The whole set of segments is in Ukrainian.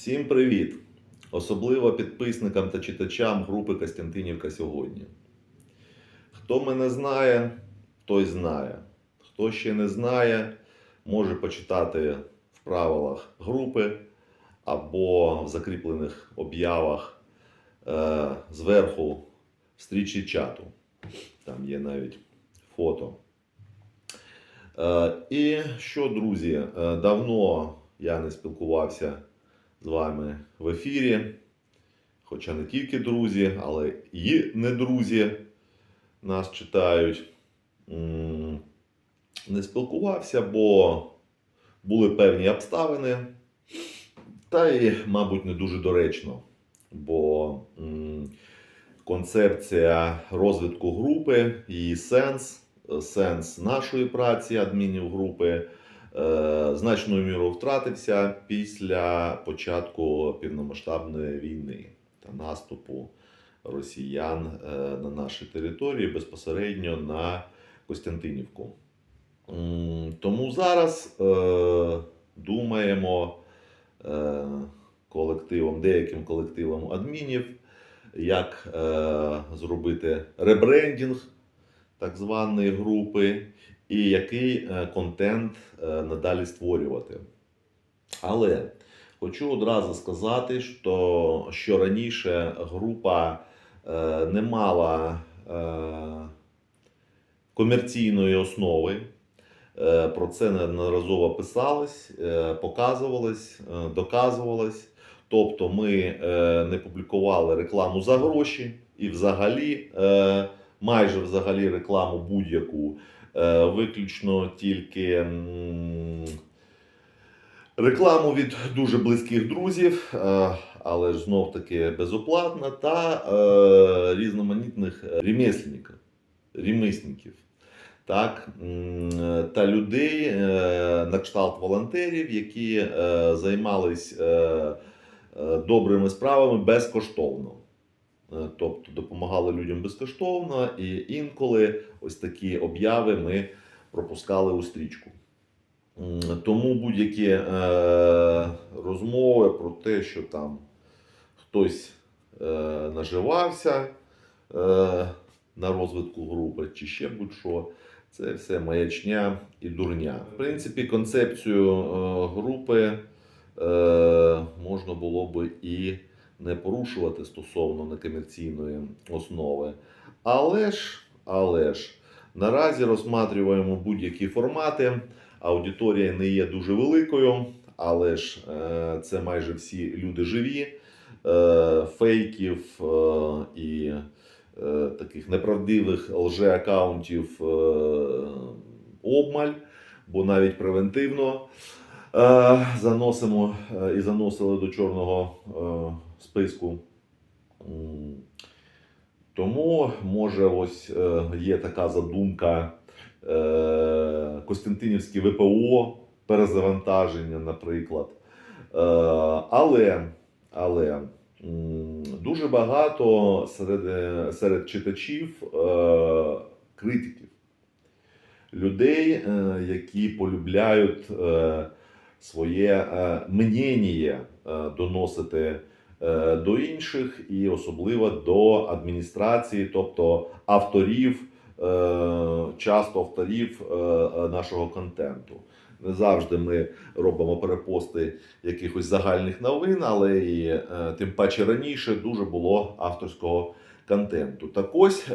Всім привіт! Особливо підписникам та читачам групи Костянтинівка сьогодні. Хто мене знає, той знає. Хто ще не знає, може почитати в правилах групи або в закріплених об'явах е, зверху стрічі чату. Там є навіть фото. Е, і що, друзі, е, давно я не спілкувався з вами в ефірі. Хоча не тільки друзі, але і не друзі нас читають. Не спілкувався, бо були певні обставини. Та й, мабуть, не дуже доречно. Бо концепція розвитку групи, її сенс, сенс нашої праці адмінів групи значною мірою втратився після початку повномасштабної війни та наступу росіян е, на наші території безпосередньо на Костянтинівку. Тому зараз е, думаємо е, колективом, деяким колективом адмінів, як е, зробити ребрендінг так званої групи, і який е, контент е, надалі створювати. Але хочу одразу сказати, що, що раніше група е, не мала комерційної основи. Про це неодноразово писалось, показувалось, доказувалось. Тобто ми не публікували рекламу за гроші і взагалі, майже взагалі рекламу будь-яку, е, виключно тільки рекламу від дуже близьких друзів, е, але ж знов таки безоплатна, та е, різноманітних ремесленників, ремісників. Так, та людей на кшталт волонтерів, які займались добрими справами безкоштовно. Е, Тобто допомагали людям безкоштовно, і інколи ось такі обяви ми пропускали у стрічку. Тому будь-які е, розмови про те, що там хтось е, наживався е, на розвитку групи чи ще будь-що, це все маячня і дурня. В принципі, концепцію е, групи е, можна було би і не порушувати стосовно некомерційної основи. Але ж, але ж, наразі розсматрюємо будь-які формати. Аудиторія не є дуже великою, але ж е, це майже всі люди живі. Е, фейків е, і таких неправдивих лже-аккаунтів обмаль, бо навіть превентивно заносимо е, і заносили до чорного е, списку. Тому, може, ось е, є така задумка е, Костянтинівське ВПО, перезавантаження, наприклад. Е, але, але дуже багато серед, е, серед читачів е, критиків, людей, е, які полюбляють е, своє е, мнення е, доносити е, до інших і особливо до адміністрації, тобто авторів, часто авторів нашого контенту. Не завжди ми робимо перепости якихось загальних новин, але і тим паче раніше дуже було авторського контенту. Так ось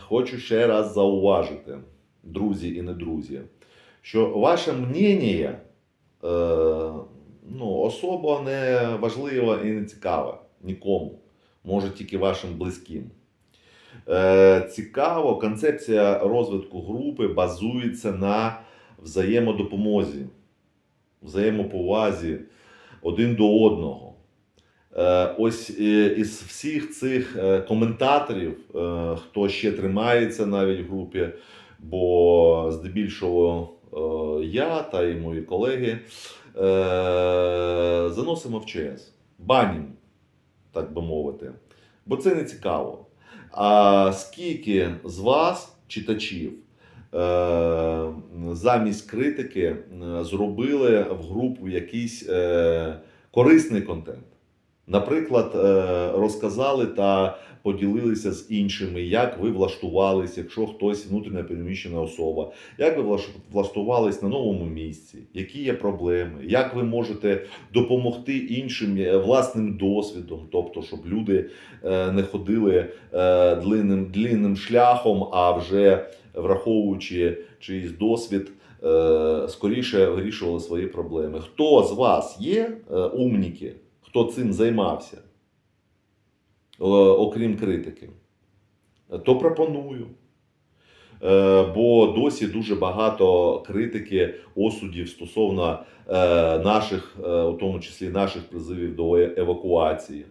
хочу ще раз зауважити, друзі і не друзі, що ваше мнення ну, особо не важливе і не цікаве нікому, може тільки вашим близьким. Е, цікаво, концепція розвитку групи базується на взаємодопомозі, взаємоповазі один до одного. Е, ось е, із всіх цих е, коментаторів, е, хто ще тримається навіть в групі, бо здебільшого е, я та і мої колеги е, заносимо в ЧС, банім, так би мовити, бо це не цікаво. А скільки з вас, читачів, е, замість критики е, зробили в групу якийсь корисний контент. Наприклад, е, розказали та поділилися з іншими, як ви влаштувалися, якщо хтось внутрішньо переміщена особа, як ви влаш- влаштувались на новому місці, які є проблеми, як ви можете допомогти іншим е, власним досвідом, тобто, щоб люди е, не ходили длинним, длинним шляхом, а вже враховуючи чийсь досвід, скоріше вирішували свої проблеми. Хто з вас є умніки, хто цим займався, е, окрім критики? То пропоную. Е, Бо досі дуже багато критики, осудів стосовно е, наших, у тому числі наших призивів до евакуації.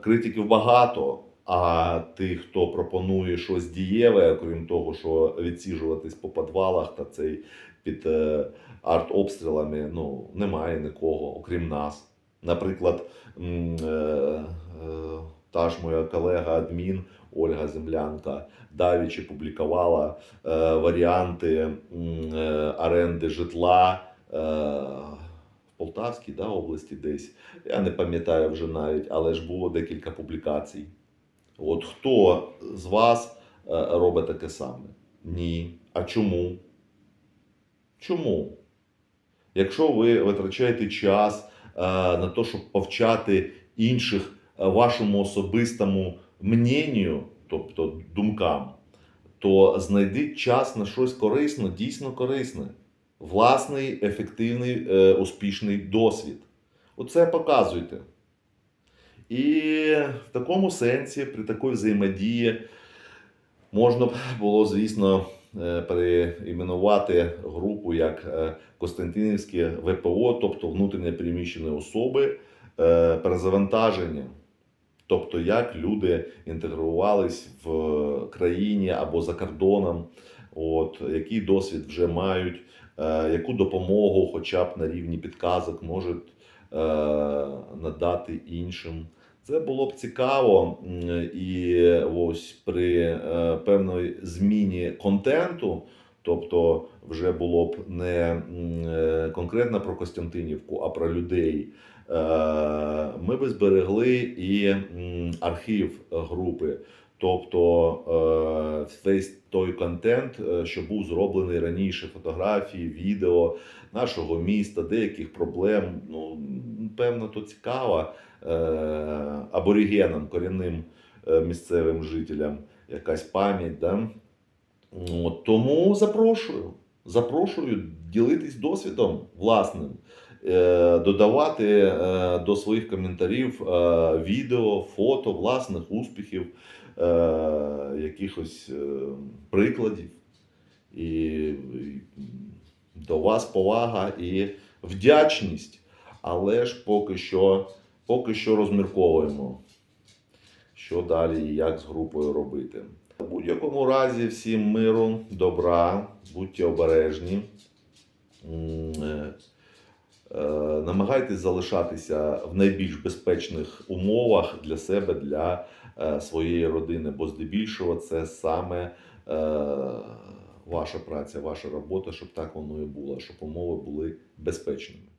Критиків багато, а тих, хто пропонує щось дієве, окрім того, що відсіжуватись по підвалах та цей під артобстрілами, ну немає нікого, окрім нас. Наприклад, е, е, та ж моя колега адмін Ольга Землянка давічі публікувала е, варіанти оренди житла в Полтавській да, області десь. Я не пам'ятаю вже навіть, але ж було декілька публікацій. От хто з вас робить таке саме? Ні. А чому? Чому? Якщо ви витрачаєте час е, на те, щоб повчати інших е, вашому особистому мненню, тобто думкам, то знайдіть час на щось корисне, дійсно корисне. Власний, ефективний, е, успішний досвід. Оце показуйте. І в такому сенсі, при такій взаємодії, можна було, звісно, переіменувати групу як е, Костянтинівське ВПО, тобто внутрішньо переміщені особи, е, перезавантаження. Тобто, як люди інтегрувались в країні або за кордоном, от, який досвід вже мають, е, яку допомогу, хоча б на рівні підказок, можуть е, надати іншим. Це було б цікаво, і ось при е, певної зміні контенту, тобто вже було б не е, конкретно про Костянтинівку, а про людей. е, Ми би зберегли і архів групи, тобто весь той контент, що був зроблений раніше, фотографії, відео нашого міста, деяких проблем. Ну, певно, то цікаво аборигенам, корінним е, місцевим жителям, якась пам'ять. Да? От, тому запрошую. Запрошую ділитись досвідом власним, е, додавати е, до своїх коментарів е, відео, фото власних успіхів, е, якихось е, прикладів. І до вас повага і вдячність. Але ж поки що, поки що розмірковуємо, що далі і як з групою робити. В будь-якому разі, всім миру, добра, будьте обережні. Е, е, Намагайтесь залишатися в найбільш безпечних умовах для себе, для е, своєї родини, бо здебільшого це саме ваша праця, ваша робота, щоб так воно і було, щоб умови були безпечними.